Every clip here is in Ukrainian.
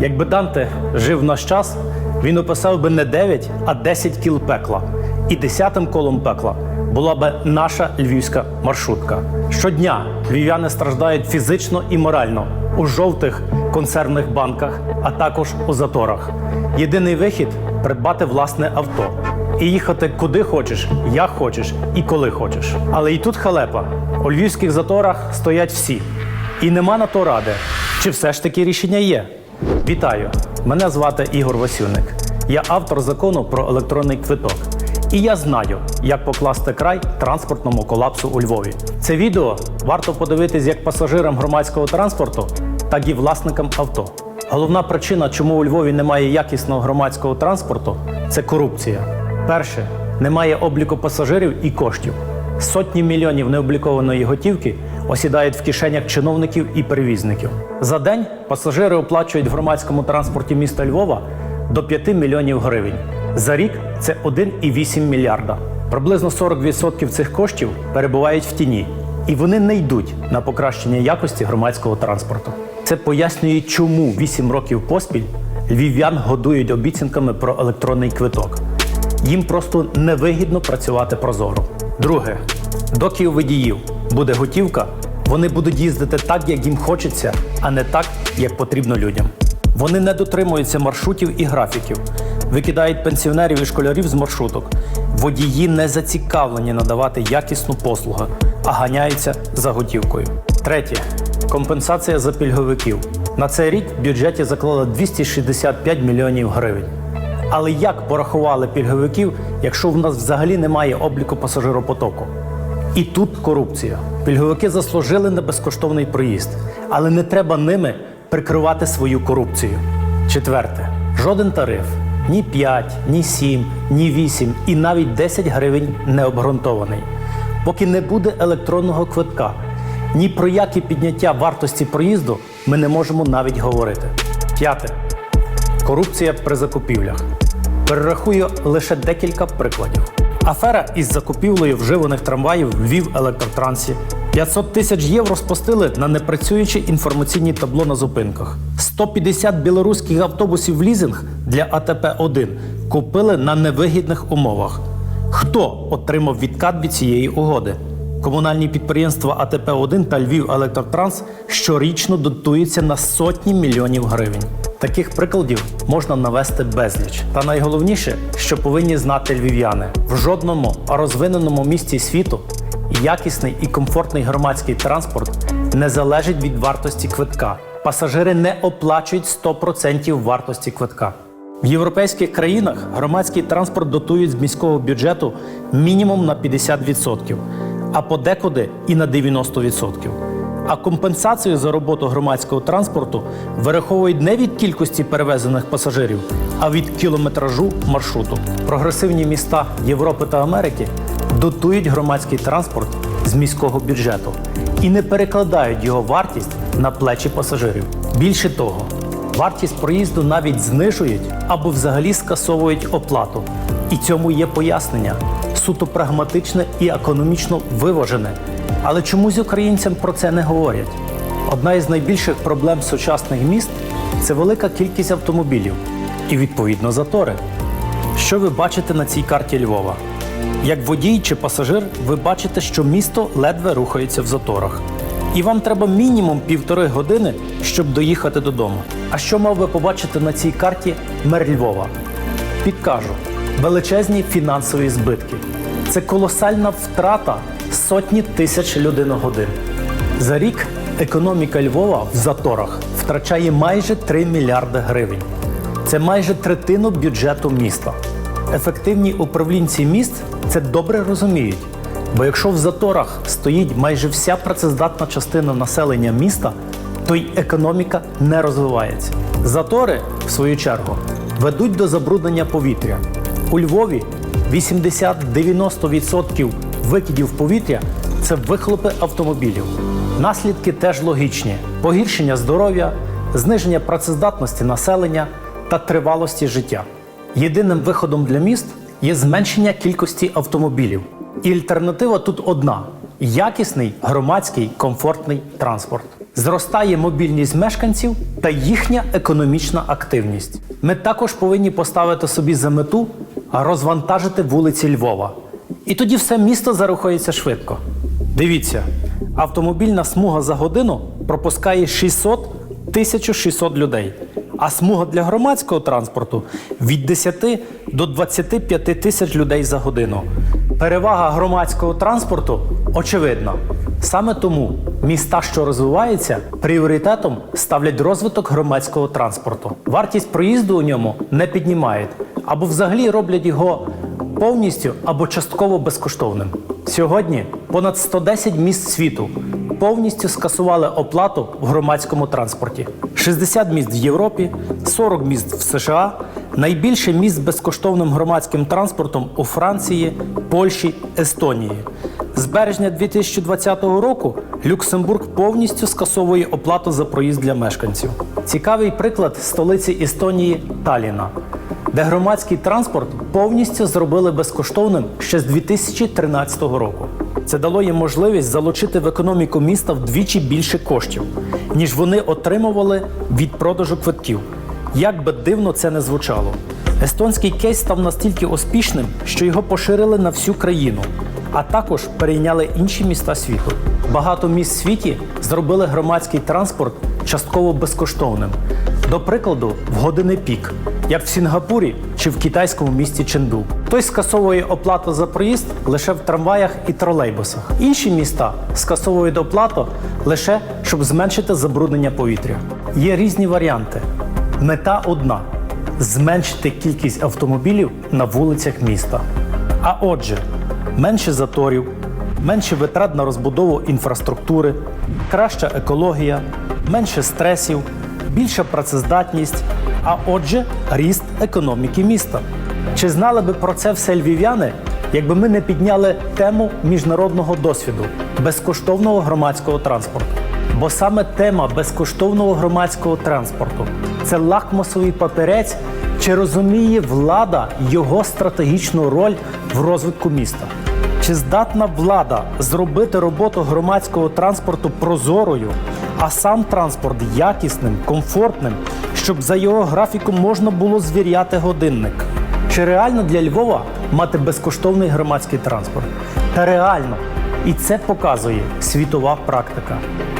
Якби Данте жив в наш час, він описав би не 9, а 10 кіл пекла. І десятим колом пекла була би наша львівська маршрутка. Щодня львів'яни страждають фізично і морально у жовтих консервних банках, а також у заторах. Єдиний вихід придбати власне авто і їхати куди хочеш, як хочеш і коли хочеш. Але і тут халепа. У львівських заторах стоять всі. І нема на то ради. Чи все ж таки рішення є? Вітаю! Мене звати Ігор Васюник. Я автор закону про електронний квиток. І я знаю, як покласти край транспортному колапсу у Львові. Це відео варто подивитись як пасажирам громадського транспорту, так і власникам авто. Головна причина, чому у Львові немає якісного громадського транспорту, це корупція. Перше, немає обліку пасажирів і коштів. Сотні мільйонів необлікованої готівки осідають в кишенях чиновників і перевізників. За день пасажири оплачують в громадському транспорті міста Львова до 5 мільйонів гривень. За рік це 1,8 мільярда. Приблизно 40% цих коштів перебувають в тіні, і вони не йдуть на покращення якості громадського транспорту. Це пояснює, чому 8 років поспіль львів'ян годують обіцянками про електронний квиток. Їм просто невигідно працювати прозоро. Друге, доки водіїв буде готівка, вони будуть їздити так, як їм хочеться, а не так, як потрібно людям. Вони не дотримуються маршрутів і графіків, викидають пенсіонерів і школярів з маршруток. Водії не зацікавлені надавати якісну послугу, а ганяються за готівкою. Третє компенсація за пільговиків. На цей рік в бюджеті заклали 265 мільйонів гривень. Але як порахували пільговиків, якщо в нас взагалі немає обліку пасажиропотоку? І тут корупція. Пільговики заслужили на безкоштовний проїзд, але не треба ними прикривати свою корупцію. Четверте, жоден тариф ні 5, ні 7, ні 8 і навіть 10 гривень не обґрунтований. Поки не буде електронного квитка, ні про які підняття вартості проїзду ми не можемо навіть говорити. П'яте. Корупція при закупівлях. Перерахую лише декілька прикладів. Афера із закупівлею вживаних трамваїв в Львів електротрансі. 500 тисяч євро спустили на непрацюючі інформаційні табло на зупинках. 150 білоруських автобусів в лізинг для АТП-1 купили на невигідних умовах. Хто отримав відкат від цієї угоди? Комунальні підприємства АТП-1 та Львів Електротранс щорічно дотуються на сотні мільйонів гривень. Таких прикладів можна навести безліч. Та найголовніше, що повинні знати львів'яни, в жодному розвиненому місті світу якісний і комфортний громадський транспорт не залежить від вартості квитка. Пасажири не оплачують 100% вартості квитка. В європейських країнах громадський транспорт дотують з міського бюджету мінімум на 50%, а подекуди і на 90%. А компенсацію за роботу громадського транспорту вираховують не від кількості перевезених пасажирів, а від кілометражу маршруту. Прогресивні міста Європи та Америки дотують громадський транспорт з міського бюджету і не перекладають його вартість на плечі пасажирів. Більше того, вартість проїзду навіть знижують або взагалі скасовують оплату. І цьому є пояснення суто прагматичне і економічно виважене. Але чомусь українцям про це не говорять. Одна із найбільших проблем сучасних міст це велика кількість автомобілів і відповідно затори. Що ви бачите на цій карті Львова? Як водій чи пасажир, ви бачите, що місто ледве рухається в заторах. І вам треба мінімум півтори години, щоб доїхати додому. А що мав би побачити на цій карті мер Львова? Підкажу: величезні фінансові збитки. Це колосальна втрата сотні тисяч людиногодин. За рік економіка Львова в заторах втрачає майже 3 мільярди гривень. Це майже третину бюджету міста. Ефективні управлінці міст це добре розуміють. Бо якщо в заторах стоїть майже вся працездатна частина населення міста, то й економіка не розвивається. Затори, в свою чергу, ведуть до забруднення повітря. У Львові 80-90% викидів повітря це вихлопи автомобілів. Наслідки теж логічні: погіршення здоров'я, зниження працездатності населення та тривалості життя. Єдиним виходом для міст є зменшення кількості автомобілів. І альтернатива тут одна: якісний громадський комфортний транспорт. Зростає мобільність мешканців та їхня економічна активність. Ми також повинні поставити собі за мету розвантажити вулиці Львова. І тоді все місто зарухається швидко. Дивіться, автомобільна смуга за годину пропускає 600 1600 людей, а смуга для громадського транспорту від 10 до 25 тисяч людей за годину. Перевага громадського транспорту очевидна. Саме тому міста, що розвиваються, пріоритетом ставлять розвиток громадського транспорту. Вартість проїзду у ньому не піднімають або взагалі роблять його повністю або частково безкоштовним. Сьогодні понад 110 міст світу повністю скасували оплату в громадському транспорті. 60 міст в Європі, 40 міст в США, найбільше міст з безкоштовним громадським транспортом у Франції, Польщі, Естонії. З березня 2020 року Люксембург повністю скасовує оплату за проїзд для мешканців. Цікавий приклад столиці Естонії Таліна, де громадський транспорт повністю зробили безкоштовним ще з 2013 року. Це дало їм можливість залучити в економіку міста вдвічі більше коштів, ніж вони отримували від продажу квитків. Як би дивно це не звучало. Естонський кейс став настільки успішним, що його поширили на всю країну, а також перейняли інші міста світу. Багато міст світі зробили громадський транспорт частково безкоштовним. До прикладу, в години пік, як в Сінгапурі чи в китайському місті Ченду. Той скасовує оплату за проїзд лише в трамваях і тролейбусах. Інші міста скасовують оплату лише щоб зменшити забруднення повітря. Є різні варіанти. Мета одна зменшити кількість автомобілів на вулицях міста. А отже, менше заторів, менше витрат на розбудову інфраструктури, краща екологія, менше стресів, більша працездатність, а отже, ріст економіки міста. Чи знали би про це все львів'яни, якби ми не підняли тему міжнародного досвіду безкоштовного громадського транспорту? Бо саме тема безкоштовного громадського транспорту це лакмусовий папірець, чи розуміє влада його стратегічну роль в розвитку міста. Чи здатна влада зробити роботу громадського транспорту прозорою, а сам транспорт якісним, комфортним, щоб за його графіком можна було звіряти годинник? Чи реально для Львова мати безкоштовний громадський транспорт? Та реально. І це показує світова практика.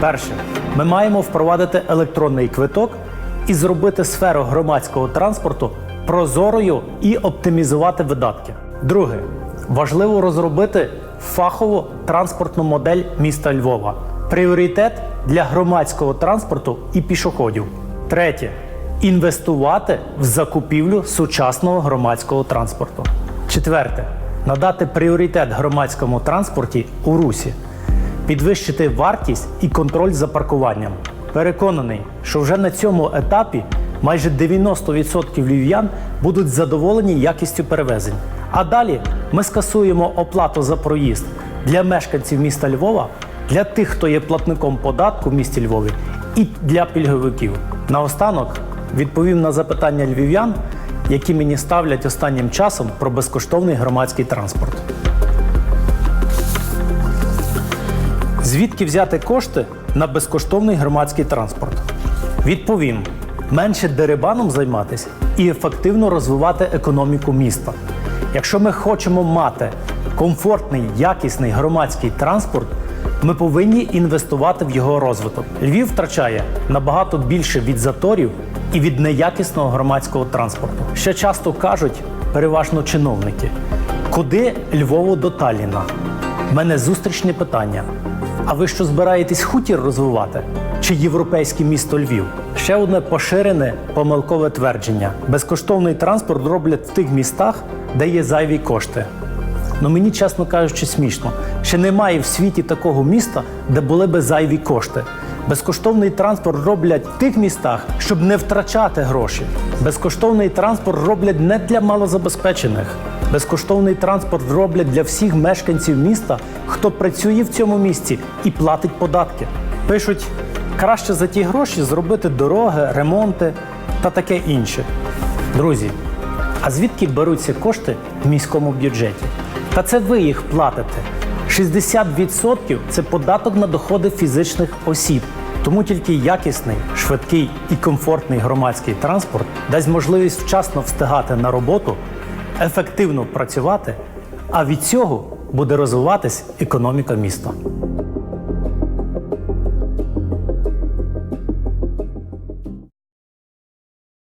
Перше, ми маємо впровадити електронний квиток і зробити сферу громадського транспорту прозорою і оптимізувати видатки. Друге, важливо розробити фахову транспортну модель міста Львова. Пріоритет для громадського транспорту і пішоходів. Третє інвестувати в закупівлю сучасного громадського транспорту. Четверте надати пріоритет громадському транспорті у русі, підвищити вартість і контроль за паркуванням. Переконаний, що вже на цьому етапі майже 90% львів'ян будуть задоволені якістю перевезень. А далі ми скасуємо оплату за проїзд для мешканців міста Львова, для тих, хто є платником податку в місті Львові, і для пільговиків. Наостанок відповім на запитання львів'ян, які мені ставлять останнім часом про безкоштовний громадський транспорт. Звідки взяти кошти на безкоштовний громадський транспорт? Відповім: менше дерибаном займатися і ефективно розвивати економіку міста. Якщо ми хочемо мати комфортний, якісний громадський транспорт, ми повинні інвестувати в його розвиток. Львів втрачає набагато більше від заторів і від неякісного громадського транспорту. Ще часто кажуть, переважно чиновники, куди Львову до Талліна? У мене зустрічне питання. А ви що збираєтесь хутір розвивати? Чи європейське місто Львів? Ще одне поширене помилкове твердження: безкоштовний транспорт роблять в тих містах, де є зайві кошти. Ну мені, чесно кажучи, смішно. Ще немає в світі такого міста, де були би зайві кошти. Безкоштовний транспорт роблять в тих містах, щоб не втрачати гроші. Безкоштовний транспорт роблять не для малозабезпечених. Безкоштовний транспорт роблять для всіх мешканців міста, хто працює в цьому місті і платить податки. Пишуть, краще за ті гроші зробити дороги, ремонти та таке інше. Друзі, а звідки беруться кошти в міському бюджеті? Та це ви їх платите. 60% це податок на доходи фізичних осіб. Тому тільки якісний, швидкий і комфортний громадський транспорт дасть можливість вчасно встигати на роботу, ефективно працювати, а від цього буде розвиватись економіка міста.